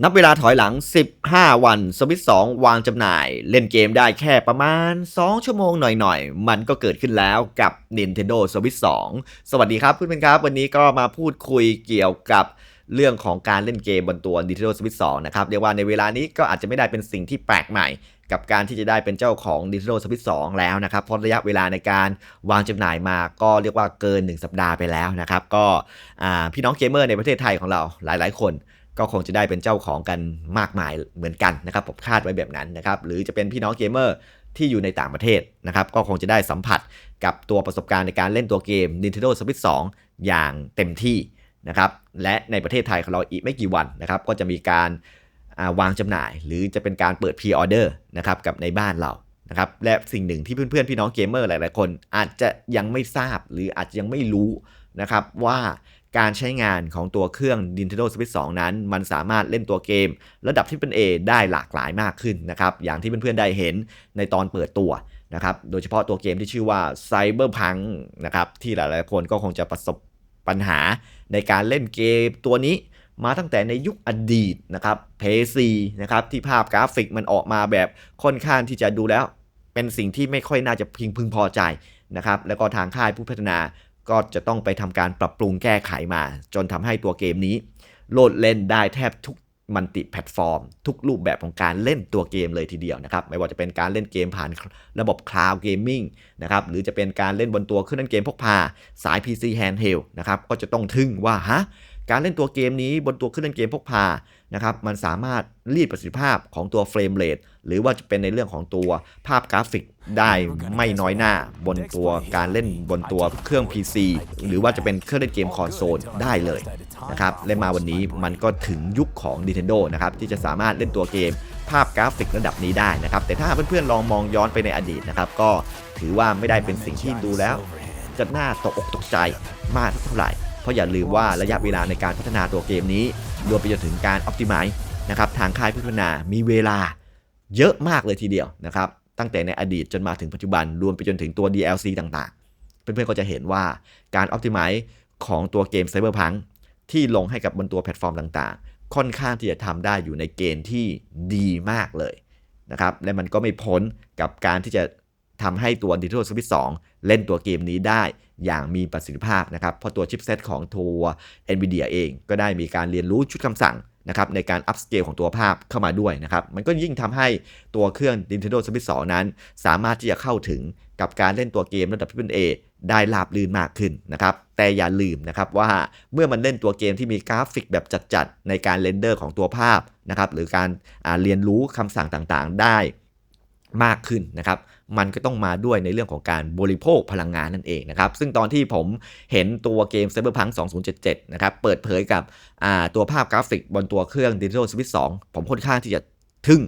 นับเวลาถอยหลัง 15 วันสวิต2วางจำหน่าย เล่นเกมได้แค่ประมาณ 2 ชั่วโมงหน่อยๆ มันก็เกิดขึ้นแล้วกับ Nintendo Switch 2 สวัสดีครับเพื่อนๆครับ วันนี้ก็มาพูดคุยเกี่ยวกับเรื่องของการเล่นเกมบนตัว Nintendo Switch 2 นะครับ เรียกว่าในเวลานี้ก็อาจจะไม่ได้เป็นสิ่งที่แปลกใหม่ กับการที่จะได้เป็นเจ้าของ Nintendo Switch 2 แล้วนะครับ เพราะระยะเวลาในการวางจำหน่ายมาก็เรียกว่าเกิน 1 สัปดาห์ไปแล้วนะครับ ก็พี่น้องเกมเมอร์ในประเทศไทยของเราหลาย ๆ คน ก็คงจะได้เป็นเจ้าของกันมากมายเหมือนกันนะครับผมคาดไว้แบบนั้นนะครับหรือจะเป็นพี่น้องเกมเมอร์ที่อยู่ในต่างประเทศนะครับก็คงจะได้สัมผัสกับตัวประสบการณ์ในการเล่นตัวเกม Nintendo Switch 2 อย่างเต็มที่นะครับและในประเทศไทยของเราอีกไม่กี่วันนะครับก็จะมีการาวางจำหน่าย หรือจะเป็นการเปิดพรีออเดอร์นะครับกับในบ้านเรานะครับและสิ่งหนึ่งที่เพื่อนๆ พี่น้องเกมเมอร์หลายๆคน อาจจะยังไม่ทราบหรืออาจจะยังไม่รู้นะครับว่า การใช้งานของตัวเครื่อง Nintendo Switch 2 นั้น มันสามารถเล่นตัวเกม ระดับที่เป็น A ได้หลากหลายมากขึ้นนะครับอย่างที่เพื่อนๆได้เห็นในตอนเปิดตัวนะครับโดยเฉพาะตัวเกมที่ชื่อว่า Cyberpunk นะครับที่หลายๆคนก็คงจะประสบปัญหาในการเล่นเกมตัวนี้มาตั้งแต่ในยุคอดีตนะครับ PS4 นะครับที่ภาพกราฟิกมันออกมาแบบค่อนข้างที่จะดูแล้ว เป็นสิ่งที่ไม่ค่อยน่าจะพึงพึงพอใจนะครับแล้วก็ทางค่ายผู้พัฒนา ก็จะต้องไปทำการปรับปรุงแก้ไขมา จนทำให้ตัวเกมนี้ โหลดเล่นได้แทบทุกมัลติแพลตฟอร์ม ทุกรูปแบบของการเล่นตัวเกมเลยทีเดียวนะครับ ไม่ว่าจะเป็นการเล่นเกมผ่านระบบคลาวด์เกมมิ่งนะครับ หรือจะเป็นการเล่นบนตัวเครื่องเล่นเกมพกพา สาย PC Handheld นะครับ ก็จะต้องทึ่งว่าฮะ การเล่นตัวเกมนี้บนตัวเครื่องเล่นเกมพกพานะครับมันสามารถรีดประสิทธิภาพของตัวเฟรมเรทหรือว่าจะเป็นในเรื่องของตัวภาพกราฟิกได้ไม่น้อยหน้าบนตัวการเล่นบนตัวเครื่อง PC หรือว่าจะเป็นเครื่องเล่นเกมคอนโซลได้เลยนะครับและมาวันนี้มันก็ถึงยุคของ Nintendo นะครับที่จะสามารถเล่นตัวเกมภาพกราฟิกระดับนี้ได้นะครับแต่ถ้าเพื่อนๆลองมองย้อนไปในอดีตนะครับก็ถือว่าไม่ได้เป็นสิ่งที่ดูแล้วจะน่าตกอกตกใจมากเท่าไหร่ เพราะอย่าลืมว่าระยะเวลาในการพัฒนาตัวเกมนี้ รวมไปจนถึงการ Optimize นะครับทางค่ายพัฒนามีเวลาเยอะมากเลยทีเดียวนะครับตั้งแต่ในอดีตจนมาถึงปัจจุบันรวมไปจนถึงตัว DLC ต่างๆ เพื่อนๆก็จะเห็นว่าการ Optimize ของตัวเกม Cyberpunk ที่ลงให้กับบนตัวแพลตฟอร์มต่างๆ ค่อนข้างที่จะทำได้อยู่ในเกณฑ์ที่ดีมากเลยนะครับและมันก็ไม่พ้นกับการที่จะ ทำให้ตัว Nintendo Switch 2 เล่นตัวเกมนี้ได้อย่างมีประสิทธิภาพนะครับ เพราะตัวชิปเซตของตัว NVIDIA เองก็ได้มีการเรียนรู้ชุดคำสั่งนะครับในการอัพสเกลของตัวภาพเข้ามาด้วยนะครับ มันก็ยิ่งทำให้ตัวเครื่อง Nintendo Switch 2 นั้น สามารถที่จะเข้าถึงกับการเล่นตัวเกมระดับ AAA ได้ราบรื่นมากขึ้นนะครับ แต่อย่าลืมนะครับว่าเมื่อมันเล่นตัวเกมที่มีกราฟิกแบบจัดๆ ในการเรนเดอร์ของตัวภาพนะครับหรือการเรียนรู้คำสั่งต่างๆ ได้ มากขึ้นนะครับ มันก็ต้องมาด้วยในเรื่องของการบริโภคพลังงานนั่นเองนะครับ ซึ่งตอนที่ผมเห็นตัวเกม Cyberpunk 2077 นะครับ เปิดเผยกับตัวภาพกราฟิกบนตัวเครื่อง Nintendo Switch 2 ผมค่อนข้างที่จะทึ่ง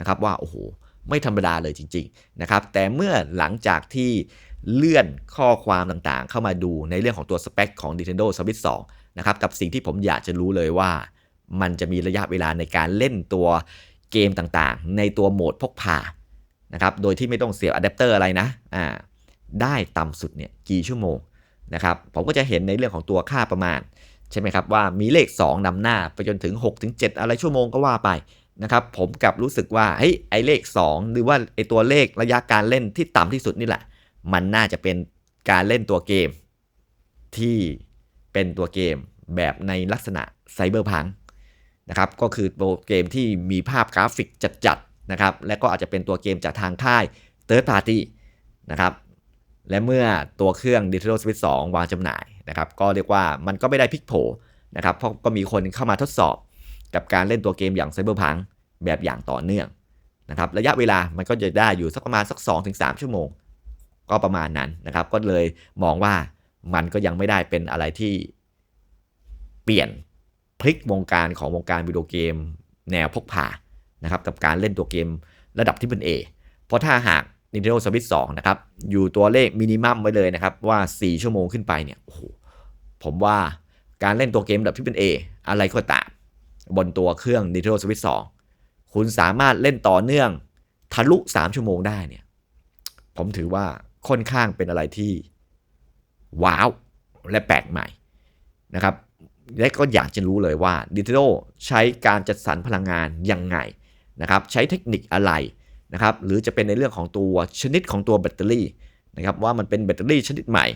นะครับว่า โอ้โห ไม่ธรรมดาเลยจริง ๆ นะครับ แต่เมื่อหลังจากที่เลื่อนข้อความต่างๆ เข้ามาดูในเรื่องของตัวสเปคของ Nintendo Switch 2 นะครับ กับสิ่งที่ผมอยากจะรู้เลยว่า มันจะมีระยะเวลาในการเล่นตัวเกมต่างๆ ในตัวโหมดพกพา นะครับ โดยที่ไม่ต้องเสียบอะแดปเตอร์อะไรนะ อ่า ได้ต่ำสุดเนี่ยกี่ชั่วโมงนะครับ ผมก็จะเห็นในเรื่องของตัวค่าประมาณ ใช่ไหมครับว่ามีเลข 2นำหน้าไปจนถึง6ถึง7อะไรชั่วโมงก็ว่าไปนะครับ ผมกลับรู้สึกว่าเฮ้ยไอเลข 2 หรือว่าไอตัวเลขระยะการเล่นที่ต่ำที่สุดนี่แหละ มันน่าจะเป็นการเล่นตัวเกม ที่เป็นตัวเกมแบบในลักษณะไซเบอร์พังนะครับ ก็คือตัวเกมที่มีภาพกราฟิกจัด นะครับและก็อาจจะเป็นตัวเกมจากทางค่าย Third Party นะครับและเมื่อตัวเครื่อง Nintendo Switch 2 วางจำหน่ายนะครับก็เรียกว่ามันก็ไม่ได้พลิกโผนะครับเพราะก็มีคนเข้ามาทดสอบกับการเล่นตัวเกมอย่าง Cyberpunk แบบอย่างต่อเนื่องนะครับระยะเวลามันก็จะได้อยู่สักประมาณสัก 2-3 ชั่วโมง ก็ประมาณนั้นนะครับ ก็เลยมองว่ามันก็ยังไม่ได้เป็นอะไรที่เปลี่ยนพลิกวงการของวงการวิดีโอเกมแนวพกพา นะครับกับการเล่นตัวเกมระดับที่เป็น A เพราะถ้าหาก Nintendo Switch 2 นะครับ อยู่ตัวเลขมินิมัมไว้เลยนะครับ ว่า 4 ชั่วโมงขึ้นไปเนี่ยโอ้โหผมว่าการเล่นตัวเกมระดับที่เป็น A อะไรก็ตามบนตัวเครื่อง Nintendo Switch 2 คุณสามารถเล่นต่อเนื่องทะลุ 3 ชั่วโมงได้เนี่ยผมถือว่าค่อนข้างเป็นอะไรที่ว้าวและแปลกใหม่นะครับและก็อยากจะรู้เลยว่า Nintendo ใช้การจัดสรรพลังงานยังไง นะครับใช้เทคนิคอะไรนะครับหรือจะเป็นในเรื่องของตัวชนิดของตัวแบตเตอรี่นะครับว่ามันเป็นแบตเตอรี่ชนิดใหม่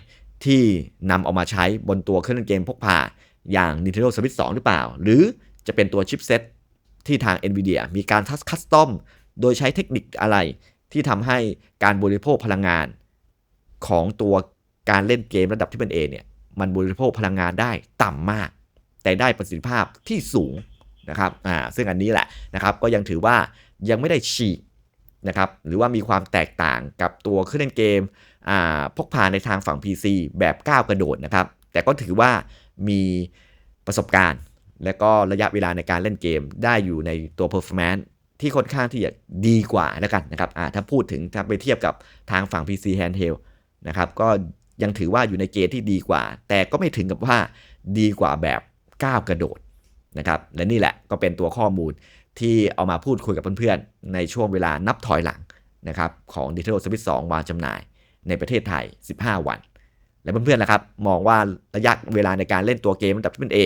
ที่นำเอามาใช้บนตัวเครื่องเล่นเกมพกพาอย่าง Nintendo Switch 2 หรือเปล่า หรือจะเป็นตัวชิปเซ็ตที่ทาง NVIDIA มีการทัสคัสตอมโดยใช้เทคนิคอะไร ที่ทำให้การบริโภคพลังงาน ของตัวการเล่นเกมระดับที่เป็น A เนี่ยมันบริโภคพลังงานได้ต่ำมาก แต่ได้ประสิทธิภาพที่สูง นะครับอ่าซึ่งอันนี้แหละนะครับก็ยังถือว่ายังไม่ได้ฉีกนะครับหรือว่ามีความแตกต่างกับตัวเครื่องเล่นเกมอ่าพกพาในทางฝั่ง PC แบบก้าวกระโดดนะครับแต่ก็ถือว่ามีประสบการณ์ และก็ระยะเวลาในการเล่นเกมได้อยู่ในตัว performance ที่ค่อนข้างที่จะดีกว่าแล้วกันนะครับอ่าถ้าพูดถึงถ้าไปเทียบกับทางฝั่ง PC handheld นะครับก็ยังถือว่าอยู่ในเกณฑ์ที่ดีกว่า แต่ก็ไม่ถึงกับว่าดีกว่าแบบก้าวกระโดด นะครับและนี่แหละก็เป็นตัวข้อมูลที่เอามาพูดคุยกับเพื่อนๆ ในช่วงเวลานับถอยหลังนะครับของ Nintendo Switch 2วางจำหน่ายในประเทศไทย 15 วัน และเพื่อนๆนะครับ มองว่าระยะเวลาในการเล่นตัวเกมระดับที่เป็น A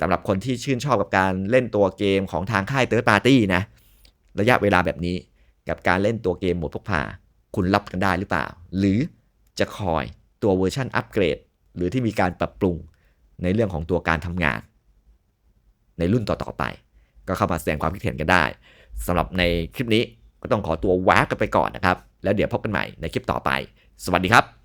สำหรับคนที่ชื่นชอบกับการเล่นตัวเกมของทางค่ายเตอร์ปาร์ตี้นะ ระยะเวลาแบบนี้กับการเล่นตัวเกมโหมดพกพา คุณรับกันได้หรือเปล่า หรือจะคอยตัวเวอร์ชันอัปเกรด หรือที่มีการปรับปรุงในเรื่องของตัวการทำงาน ในรุ่นต่อๆไป ก็เข้ามาแสดงความคิดเห็นกันได้สำหรับในคลิปนี้ก็ต้องขอตัวแวะกันไปก่อนนะครับ แล้วเดี๋ยวพบกันใหม่ในคลิปต่อไป สวัสดีครับ